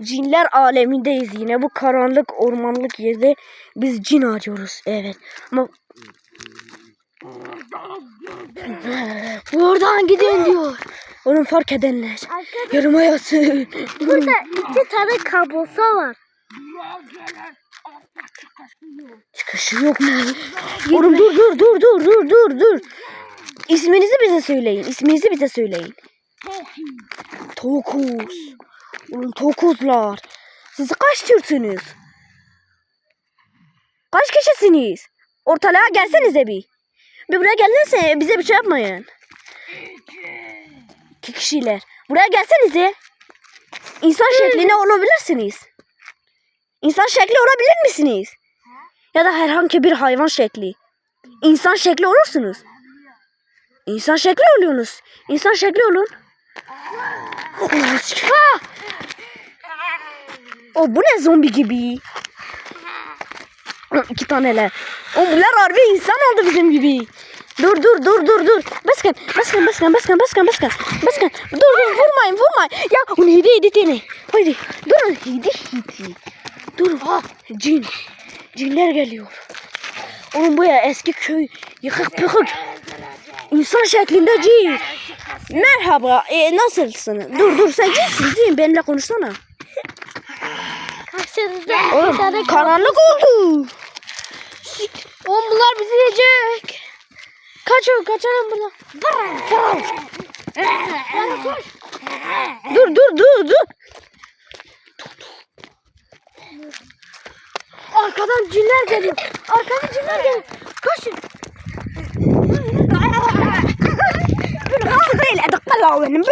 Cinler alemindeyiz yine. Bu karanlık ormanlık yerde biz cin arıyoruz. Evet. Ama Buradan gidin diyor. Onu fark edenler. Arkadaşlar Yarım ayası. burada iki tane kablosa var. Çıkışı yok mu? Oğlum dur dur dur dur dur dur dur. İsminizi bize söyleyin. İsminizi bize söyleyin. Tokuz. Tokuzlar. Siz kaç Türksünüz? Kaç kişisiniz? Ortalığa gelsenize bir. Bir buraya gelirse bize bir şey yapmayın. İki kişiler. Buraya gelsenize. İnsan şekline olabilirsiniz. İnsan şekli olabilir misiniz? Ya da herhangi bir hayvan şekli. İnsan şekli olursunuz. İnsan şekli oluyorsunuz. İnsan şekli olun. Ha! O bu ne zombi gibi? İki taneler. O bunlar harbi insan oldu bizim gibi. Dur dur dur dur dur. Baskan baskan baskan baskan baskan baskan. Baskan dur dur vurmayın vurmayın. Ya onu hidi hidi tane. Haydi durun hidi hidi. Dur ha cin. Cinler geliyor. Oğlum bu ya eski köy yıkık pıkık. İnsan şeklinde cin. Merhaba e, nasılsın? Dur dur sen cinsin cin benimle konuşsana baksanıza. Oğlum karanlık oldu. Oğlum bunlar bizi yiyecek. Kaçın kaçalım buradan. dur dur dur dur. Arkadan cinler geliyor. Arkadan cinler geliyor. Kaçın. Böyle doktor benim.